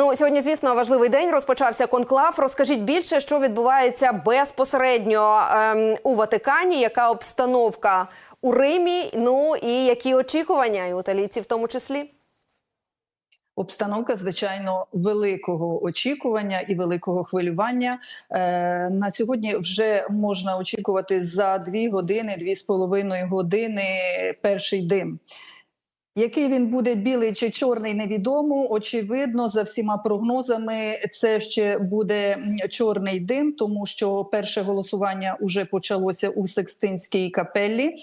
Ну сьогодні, звісно, важливий день. Розпочався конклав. Розкажіть більше, що відбувається безпосередньо ем, у Ватикані. Яка обстановка у Римі? Ну і які очікування і у італійців в тому числі? Обстановка звичайно великого очікування і великого хвилювання. Е, на сьогодні вже можна очікувати за дві години, дві з половиною години перший дим. Який він буде білий чи чорний, невідомо. Очевидно, за всіма прогнозами, це ще буде чорний дим, тому що перше голосування вже почалося у Секстинській капеллі.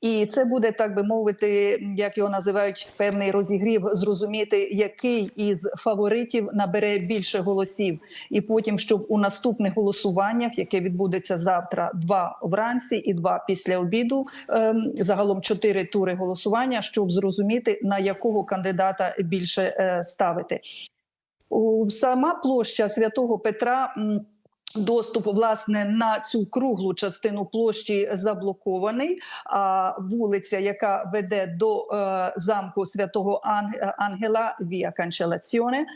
І це буде так би мовити, як його називають, певний розігрів, зрозуміти, який із фаворитів набере більше голосів, і потім, щоб у наступних голосуваннях, яке відбудеться завтра, два вранці і два після обіду, ем, загалом чотири тури голосування, щоб зрозуміти на якого кандидата більше е, ставити. У- Сама площа святого Петра. Доступ власне на цю круглу частину площі заблокований. А вулиця, яка веде до е, замку святого Ан- Ангела Віа Канчелаціоне,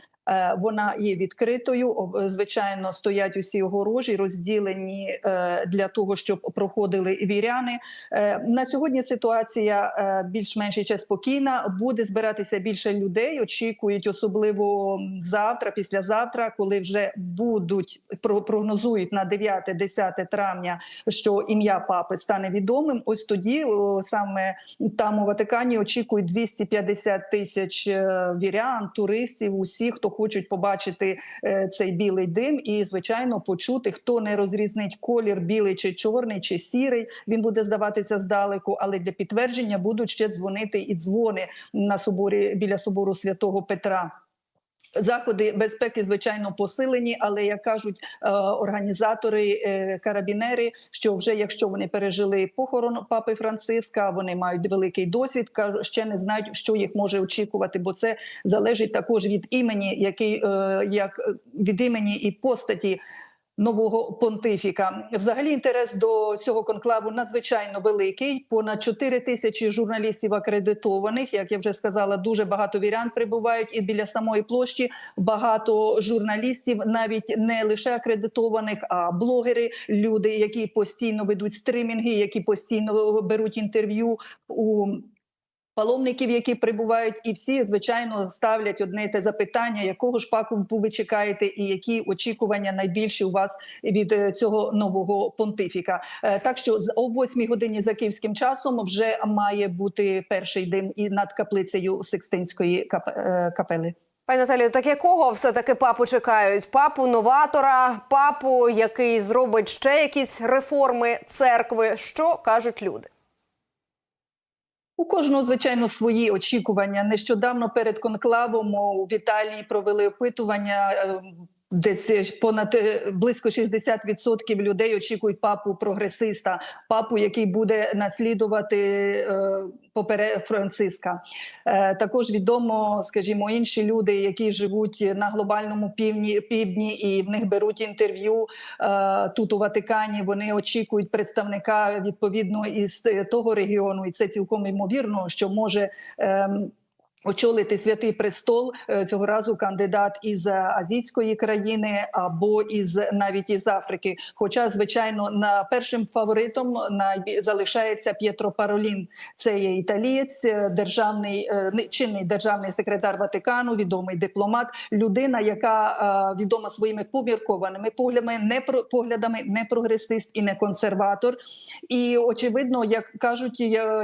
вона є відкритою. Звичайно, стоять усі огорожі, розділені е, для того, щоб проходили віряни. Е, На сьогодні ситуація е, більш-менш ще спокійна. Буде збиратися більше людей. Очікують, особливо завтра, післязавтра, коли вже будуть про- прогнозують на 9-10 травня, що ім'я папи стане відомим. Ось тоді саме там у Ватикані очікують 250 тисяч е, вірян, туристів, усіх, хто хочуть побачити е, цей білий дим, і звичайно почути, хто не розрізнить колір білий чи чорний, чи сірий. Він буде здаватися здалеку, але для підтвердження будуть ще дзвонити і дзвони на соборі біля собору святого Петра. Заходи безпеки, звичайно, посилені, але як кажуть е, організатори, е, карабінери, що вже якщо вони пережили похорон папи Франциска, вони мають великий досвід. ще не знають, що їх може очікувати, бо це залежить також від імені, який е, як від імені і постаті. Нового понтифіка взагалі інтерес до цього конклаву надзвичайно великий. Понад 4 тисячі журналістів акредитованих. Як я вже сказала, дуже багато вірян прибувають і біля самої площі багато журналістів, навіть не лише акредитованих, а блогери, люди, які постійно ведуть стримінги, які постійно беруть інтерв'ю у. Паломників, які прибувають, і всі звичайно ставлять одне те запитання: якого ж паку ви чекаєте, і які очікування найбільші у вас від е, цього нового понтифіка? Е, Так що о 8 годині за київським часом вже має бути перший дим і над каплицею Секстинської е, капели. Пані Наталію, так якого все таки папу чекають? Папу новатора, папу, який зробить ще якісь реформи церкви. Що кажуть люди? У кожного, звичайно, свої очікування. Нещодавно перед конклавом у Італії провели опитування. Е, Десь понад е, близько 60% людей очікують папу прогресиста, папу, який буде наслідувати е, попере Франциска. Е, також відомо, скажімо, інші люди, які живуть на глобальному півдні, півдні, і в них беруть інтерв'ю е, тут у Ватикані. Вони очікують представника відповідно із е, того регіону, і це цілком ймовірно, що може. ем, Очолити святий престол е, цього разу кандидат із е, азійської країни або із навіть із Африки. Хоча, звичайно, на першим фаворитом залишається П'єтро Паролін. Це є італієць, е, державний чинний державний секретар Ватикану, відомий дипломат, людина, яка відома своїми поміркованими поглядами, не про поглядами, не прогресист і не консерватор. І очевидно, як кажуть,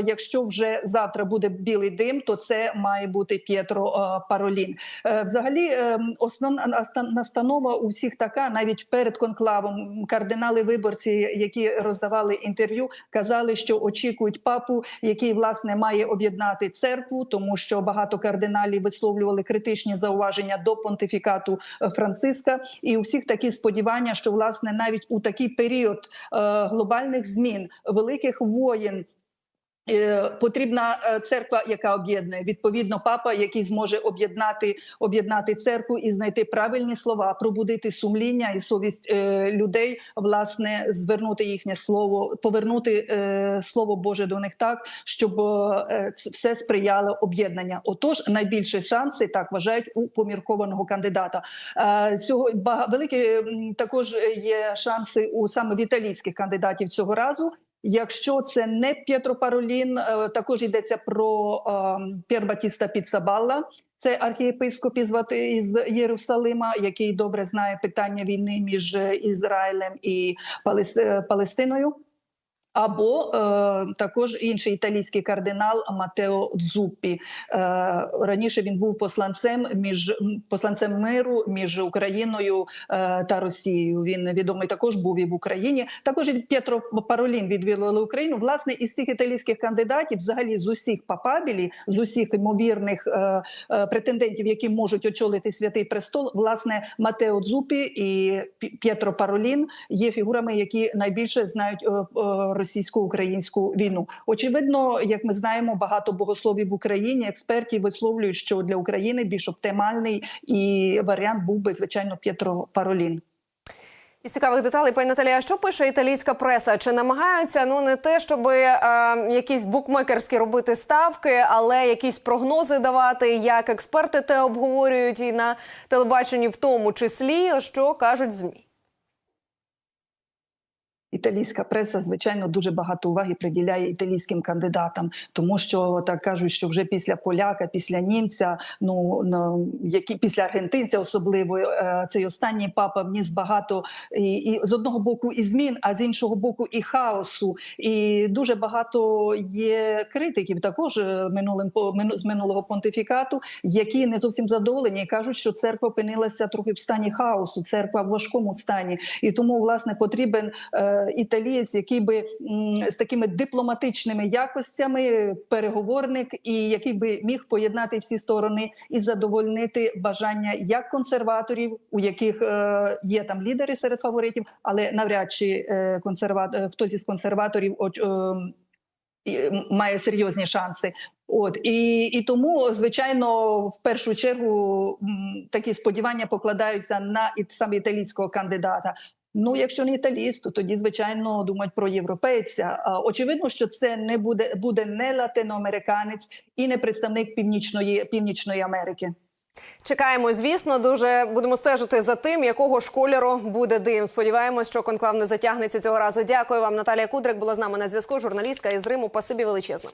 якщо вже завтра буде білий дим, то це має бути П'єтро е, Паролін. Е, Взагалі, е, основна наста- настанова у всіх така, навіть перед конклавом, кардинали виборці, які роздавали інтерв'ю, казали, що очікують папу, який власне має об'єднати церкву, тому що багато кардиналів висловлювали критичні зауваження до понтифікату Франциска. І у всіх такі сподівання, що власне навіть у такий період глобальних змін, великих воєн. Е, Потрібна е, церква, яка об'єднує відповідно папа, який зможе об'єднати об'єднати церкву і знайти правильні слова, пробудити сумління і совість е, людей, власне, звернути їхнє слово, повернути слово Боже до них так, щоб все сприяло об'єднання. Отож, найбільші шанси так вважають у поміркованого кандидата. Цього великі також є шанси у саме в італійських кандидатів цього разу. Якщо це не П'єтро Паролін, е, також йдеться про Пірбатіста Пєр Піцабалла. Це архієпископ із Єрусалима, який добре знає питання війни між е, Ізраїлем і е, Палестиною. Або е, також інший італійський кардинал Матео Дзуппі. Е, раніше він був посланцем між посланцем миру між Україною е, та Росією. Він відомий також був і в Україні. Також П'єтро Паролін відвідували Україну. Власне, із тих італійських кандидатів, взагалі з усіх папабілі, з усіх ймовірних е, е, претендентів, які можуть очолити святий престол, власне, Матео Дзупі і П'єтро Паролін є фігурами, які найбільше знають е, е, російсько-українську війну. Очевидно, як ми знаємо, багато богословів в Україні експертів висловлюють, що для України більш оптимальний і варіант був би звичайно П'єтро Паролін. Із цікавих деталей, пані Наталія, що пише італійська преса? Чи намагаються ну не те, щоб е, якісь букмекерські робити ставки, але якісь прогнози давати, як експерти те обговорюють і на телебаченні, в тому числі, що кажуть змі. Італійська преса, звичайно, дуже багато уваги приділяє італійським кандидатам, тому що так кажуть, що вже після поляка, після німця, ну ну які після аргентинця, особливо е, цей останній папа вніс багато і, і з одного боку і змін, а з іншого боку, і хаосу. І дуже багато є критиків також е, минулим з минулого понтифікату, які не зовсім задоволені і кажуть, що церква опинилася трохи в стані хаосу, церква в важкому стані, і тому власне потрібен е, італієць, який би з такими дипломатичними якостями, переговорник, і який би міг поєднати всі сторони і задовольнити бажання як консерваторів, у яких е, є там лідери серед фаворитів, але навряд чи е, консерва... е, хтось із консерваторів оч- е, і, м, має серйозні шанси. От і, і тому, звичайно, в першу чергу такі сподівання покладаються на саме італійського кандидата. Ну, якщо не італіст, то тоді звичайно думають про європейця. Очевидно, що це не буде буде не латиноамериканець і не представник північної північної Америки. Чекаємо, звісно, дуже будемо стежити за тим, якого ж кольору буде дим. Сподіваємось, що конклав не затягнеться цього разу. Дякую вам, Наталія Кудрик була з нами на зв'язку. Журналістка із Риму. Пасибі величезно.